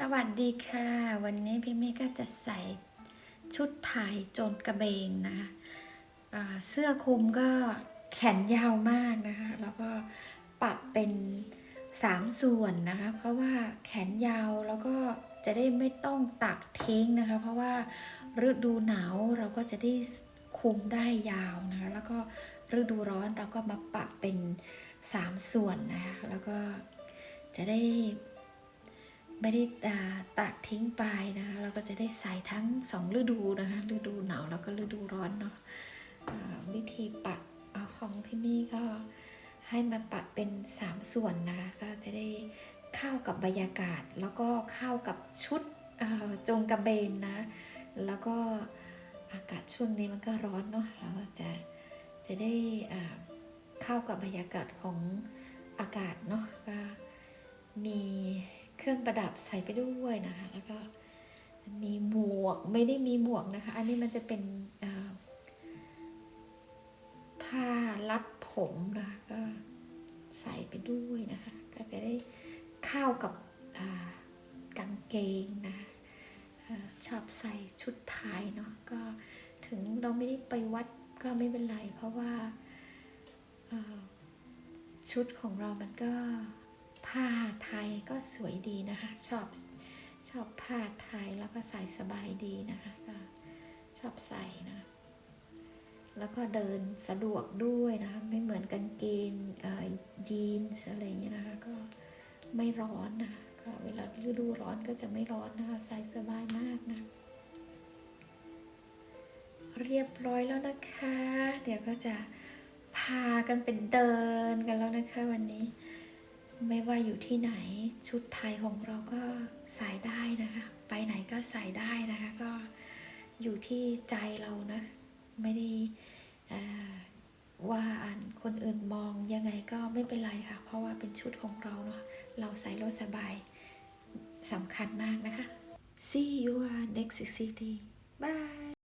สวัสดีค่ะ วันนี้พี่เมย์ก็จะใส่ชุดไทยโจนกระเบนนะะเสื้อคลุมก็แขนยาวมากนะคะ แล้วก็ปัดเป็นสามส่วนนะคะ เพราะว่าแขนยาวแล้วก็จะได้ไม่ต้องตักทิ้งนะคะ เพราะว่าฤดูหนาวเราก็จะได้คลุมได้ยาวนะคะ แล้วก็ฤดูร้อนเราก็มาปัดเป็นสามส่วนนะคะ แล้วก็จะได้ ไม่ได้อ่าตัดทิ้งไปนะเราก็จะได้ใส่ทั้งสองฤดูนะคะฤดูหนาวแล้วก็ฤดูร้อนเนาะวิธีปัดเอาของพี่มี่ก็ให้มันปัดเป็นสามส่วนนะคะก็จะได้เข้ากับบรรยากาศ แล้วก็เข้ากับชุดจงกระเบนนะ แล้วก็อากาศช่วงนี้มันก็ร้อนเนาะเราก็จะจะได้เข้ากับบรรยากาศของอากาศเนาะก็มี เครื่องประดับใส่ไปด้วยนะคะ แล้วก็มีหมวกไม่ได้มีหมวกนะคะ อันนี้มันจะเป็นผ้ารัดผมนะคะก็ใส่ไปด้วยนะคะ ก็จะได้เข้ากับกางเกงนะคะชอบใส่ชุดไทยเนาะก็ถึงเราไม่ได้ไปวัดก็ไม่เป็นไร เพราะว่าชุดของเรามันก็ สวยดีนะคะ ชอบชอบผ้าไทยแล้วก็ใส่สบายดีนะคะก็ชอบใส่นะแล้วก็เดินสะดวกด้วยนะคะ ไม่เหมือนกางเกงเอ่อยีนส์อะไรอย่างเงี้ยนะคะ ก็ไม่ร้อนนะคะก็เวลาฤดูร้อนก็จะไม่ร้อนนะคะใส่สบายมากนะ เรียบร้อยแล้วนะคะ เดี๋ยวก็จะพากันเป็นเดินกันแล้วนะคะ วันนี้ไม่ว่าอยู่ที่ไหน ชุดไทยของเราก็ใส่ได้นะคะ ไปไหนก็ใส่ได้นะคะ ก็อยู่ที่ใจเรานะไม่ได้ว่าอันคนอื่นมองยังไงก็ไม่เป็นไรค่ะ เพราะว่าเป็นชุดของเราเนาะเราใส่รถสบายสำคัญมากนะคะ See you next city bye